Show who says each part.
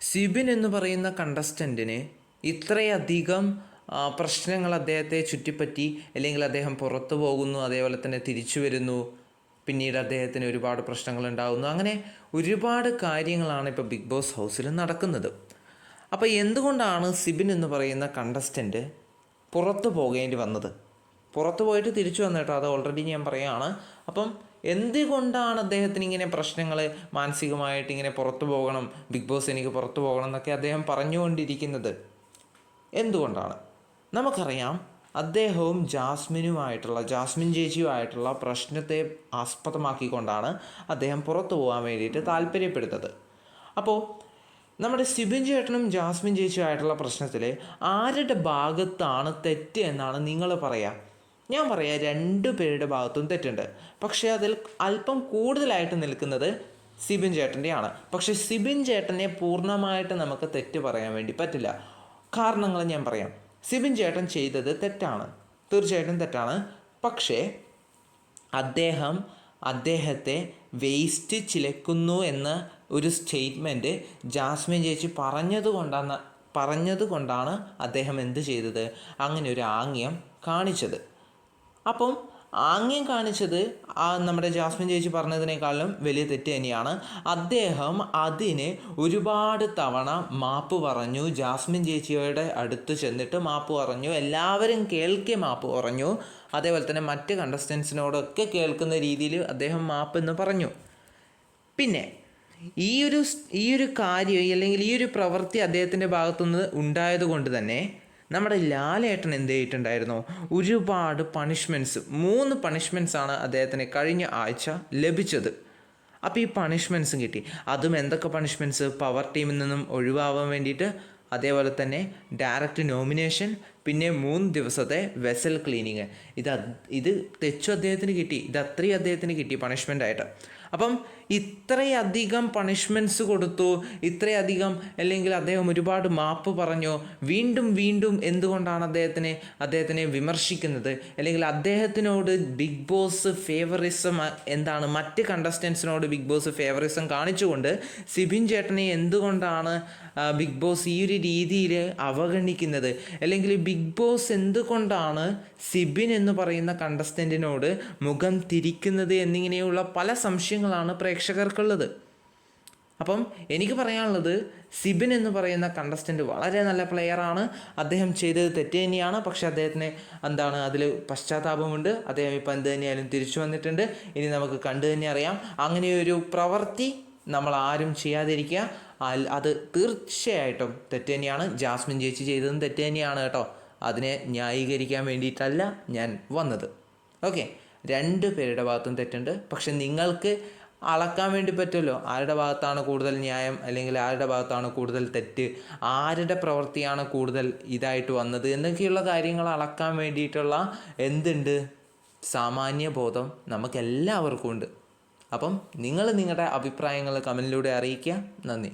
Speaker 1: സിബിൻ എന്ന് പറയുന്ന കണ്ടസ്റ്റന്റിന് ഇത്രയധികം പ്രശ്നങ്ങൾ അദ്ദേഹത്തെ ചുറ്റിപ്പറ്റി അല്ലെങ്കിൽ അദ്ദേഹം പുറത്തു പോകുന്നു അതേപോലെ തന്നെ തിരിച്ചു വരുന്നു പിന്നീട് അദ്ദേഹത്തിന് ഒരുപാട് പ്രശ്നങ്ങൾ ഉണ്ടാകുന്നു അങ്ങനെ ഒരുപാട് കാര്യങ്ങളാണ് ഇപ്പോൾ ബിഗ് ബോസ് ഹൗസിൽ നടക്കുന്നത്. അപ്പോൾ എന്തുകൊണ്ടാണ് സിബിൻ എന്ന് പറയുന്ന കണ്ടസ്റ്റന്റ് പുറത്തു പോകേണ്ടി വന്നത്? പുറത്തു പോയിട്ട് തിരിച്ചു വന്നു കേട്ടോ അത് ഓൾറെഡി ഞാൻ പറയുകയാണ്. അപ്പം എന്തുകൊണ്ടാണ് അദ്ദേഹത്തിന് ഇങ്ങനെ പ്രശ്നങ്ങൾ മാനസികമായിട്ട് ഇങ്ങനെ പുറത്തു പോകണം? ബിഗ് ബോസ് എനിക്ക് പുറത്തു പോകണം എന്നൊക്കെ അദ്ദേഹം പറഞ്ഞുകൊണ്ടിരിക്കുന്നത്. എന്തുകൊണ്ടാണ്? നമുക്കറിയാം അദ്ദേഹവും ജാസ്മിനുമായിട്ടുള്ള ജാസ്മിൻ ചേച്ചിയുമായിട്ടുള്ള പ്രശ്നത്തെ ആസ്പദമാക്കിക്കൊണ്ടാണ് അദ്ദേഹം പുറത്തു പോകാൻ വേണ്ടിയിട്ട് താല്പര്യപ്പെടുന്നത്. അപ്പോൾ നമ്മുടെ സിബിൻ ചേട്ടനും ജാസ്മിൻ ചേച്ചിയുമായിട്ടുള്ള പ്രശ്നത്തിൽ ആരുടെ ഭാഗത്താണ് തെറ്റ് എന്നാണ് നിങ്ങൾ പറയുക ഞാൻ പറയാം രണ്ടു പേരുടെ ഭാഗത്തും തെറ്റുണ്ട്. പക്ഷേ അതിൽ അല്പം കൂടുതലായിട്ട് നിൽക്കുന്നത് സിബിൻ ചേട്ടന്റെയാണ്. പക്ഷേ സിബിൻ ചേട്ടനെ പൂർണമായിട്ട് നമുക്ക് തെറ്റ് പറയാൻ വേണ്ടി പറ്റില്ല. കാരണങ്ങൾ ഞാൻ പറയാം. സിബിൻ ചേട്ടൻ ചെയ്തത് തെറ്റാണ്. തീർച്ചയായിട്ടും തെറ്റാണ്. പക്ഷേ അദ്ദേഹം അദ്ദേഹത്തെ വേസ്റ്റ് ചിലക്കുന്നു എന്ന ഒരു സ്റ്റേറ്റ്മെന്റ് ജാസ്മിൻ ചേച്ചി പറഞ്ഞതുകൊണ്ടാണ് പറഞ്ഞതുകൊണ്ടാണ് പറഞ്ഞത് കൊണ്ടാണ് അദ്ദേഹം എന്ത് ചെയ്തത്? അങ്ങനെ ഒരു ആംഗ്യം കാണിച്ചത്. അപ്പം ആംഗ്യം കാണിച്ചത് നമ്മുടെ ജാസ്മിൻ ചേച്ചി പറഞ്ഞതിനേക്കാളും വലിയ തെറ്റ് തന്നെയാണ്. അദ്ദേഹം അതിന് ഒരുപാട് തവണ മാപ്പ് പറഞ്ഞു. ജാസ്മിൻ ചേച്ചിയുടെ അടുത്ത് ചെന്നിട്ട് മാപ്പ് പറഞ്ഞു. എല്ലാവരും കേൾക്കെ മാപ്പ് പറഞ്ഞു. അതേപോലെ തന്നെ മറ്റ് കണ്ടസ്റ്റൻസിനോടൊക്കെ കേൾക്കുന്ന രീതിയിൽ അദ്ദേഹം മാപ്പ് എന്ന് പറഞ്ഞു. പിന്നെ ഈ ഒരു ഈ ഒരു കാര്യം അല്ലെങ്കിൽ ഈ ഒരു പ്രവൃത്തി അദ്ദേഹത്തിന്റെ ഭാഗത്തുനിന്ന് ഉണ്ടായത് കൊണ്ട് തന്നെ നമ്മുടെ ലാലേട്ടൻ എന്ത് ചെയ്തിട്ടുണ്ടായിരുന്നു? ഒരുപാട് പണിഷ്മെന്റ്സ് മൂന്ന് പണിഷ്മെന്റ്സ് ആണ് അദ്ദേഹത്തിന് കഴിഞ്ഞ ആഴ്ച ലഭിച്ചത്. അപ്പോൾ ഈ പണിഷ്മെന്റ്സും കിട്ടി. അതും എന്തൊക്കെ പണിഷ്മെന്റ്സ് പവർ ടീമിൽ നിന്നും ഒഴിവാവാൻ വേണ്ടിയിട്ട് അതേപോലെ തന്നെ ഡയറക്റ്റ് നോമിനേഷൻ പിന്നെ മൂന്ന് ദിവസത്തെ വെസൽ ക്ലീനിങ് ഇത് ഇത് തെച്ചു അദ്ദേഹത്തിന് കിട്ടി. ഇത് അത്രയും അദ്ദേഹത്തിന് കിട്ടി പണിഷ്മെന്റ് ആയിട്ട്. അപ്പം ഇത്രയധികം പണിഷ്മെന്റ്സ് കൊടുത്തു ഇത്രയധികം അല്ലെങ്കിൽ അദ്ദേഹം ഒരുപാട് മാപ്പ് പറഞ്ഞു. വീണ്ടും വീണ്ടും എന്തുകൊണ്ടാണ് അദ്ദേഹത്തിനെ അദ്ദേഹത്തിനെ വിമർശിക്കുന്നത്? അല്ലെങ്കിൽ അദ്ദേഹത്തിനോട് ബിഗ് ബോസ് ഫേവറിസം എന്താണ്? മറ്റ് കണ്ടസ്റ്റൻസിനോട് ബിഗ് ബോസ് ഫേവറിസം കാണിച്ചുകൊണ്ട് സിബിൻ ചേട്ടനെ എന്തുകൊണ്ടാണ് ബിഗ് ബോസ് ഈ ഒരു രീതിയിൽ അവഗണിക്കുന്നത്? അല്ലെങ്കിൽ ബിഗ് ബോസ് എന്തുകൊണ്ടാണ് സിബിൻ എന്ന് പറയുന്ന കണ്ടസ്റ്റന്റിനോട് മുഖം തിരിക്കുന്നത് എന്നിങ്ങനെയുള്ള പല സംശയങ്ങളാണ് പ്രേക്ഷകർക്കുള്ളത്. അപ്പം എനിക്ക് പറയാനുള്ളത് സിബിൻ എന്ന് പറയുന്ന കണ്ടസ്റ്റന്റ് വളരെ നല്ല പ്ലെയറാണ് അദ്ദേഹം ചെയ്തത് തെറ്റ് തന്നെയാണ്. പക്ഷെ അദ്ദേഹത്തിന് എന്താണ് അതിൽ പശ്ചാത്താപമുണ്ട്. അദ്ദേഹം ഇപ്പം എന്ത് തന്നെയായാലും തിരിച്ചു വന്നിട്ടുണ്ട്. ഇനി നമുക്ക് കണ്ടു തന്നെ അറിയാം. അങ്ങനെയൊരു പ്രവൃത്തി നമ്മൾ ആരും ചെയ്യാതിരിക്കുക. അത് തീർച്ചയായിട്ടും തെറ്റ് തന്നെയാണ്. ജാസ്മിൻ ചേച്ചി ചെയ്തതും തെറ്റ് തന്നെയാണ് കേട്ടോ. അതിനെ ന്യായീകരിക്കാൻ വേണ്ടിയിട്ടല്ല ഞാൻ വന്നത്. ഓക്കെ. രണ്ട് പേരുടെ ഭാഗത്തും തെറ്റുണ്ട്. പക്ഷെ നിങ്ങൾക്ക് അളക്കാൻ വേണ്ടി പറ്റുമല്ലോ. ആരുടെ ഭാഗത്താണ് കൂടുതൽ ന്യായം അല്ലെങ്കിൽ ആരുടെ ഭാഗത്താണ് കൂടുതൽ തെറ്റ്? ആരുടെ പ്രവൃത്തിയാണ് കൂടുതൽ ഇതായിട്ട് വന്നത്? എന്നൊക്കെയുള്ള കാര്യങ്ങൾ അളക്കാൻ വേണ്ടിയിട്ടുള്ള എന്തുണ്ട്? സാമാന്യ ബോധം നമുക്ക് എല്ലാവർക്കും ഉണ്ട്. അപ്പം നിങ്ങൾ നിങ്ങളുടെ അഭിപ്രായങ്ങൾ കമന്റിലൂടെ അറിയിക്കുക. നന്ദി.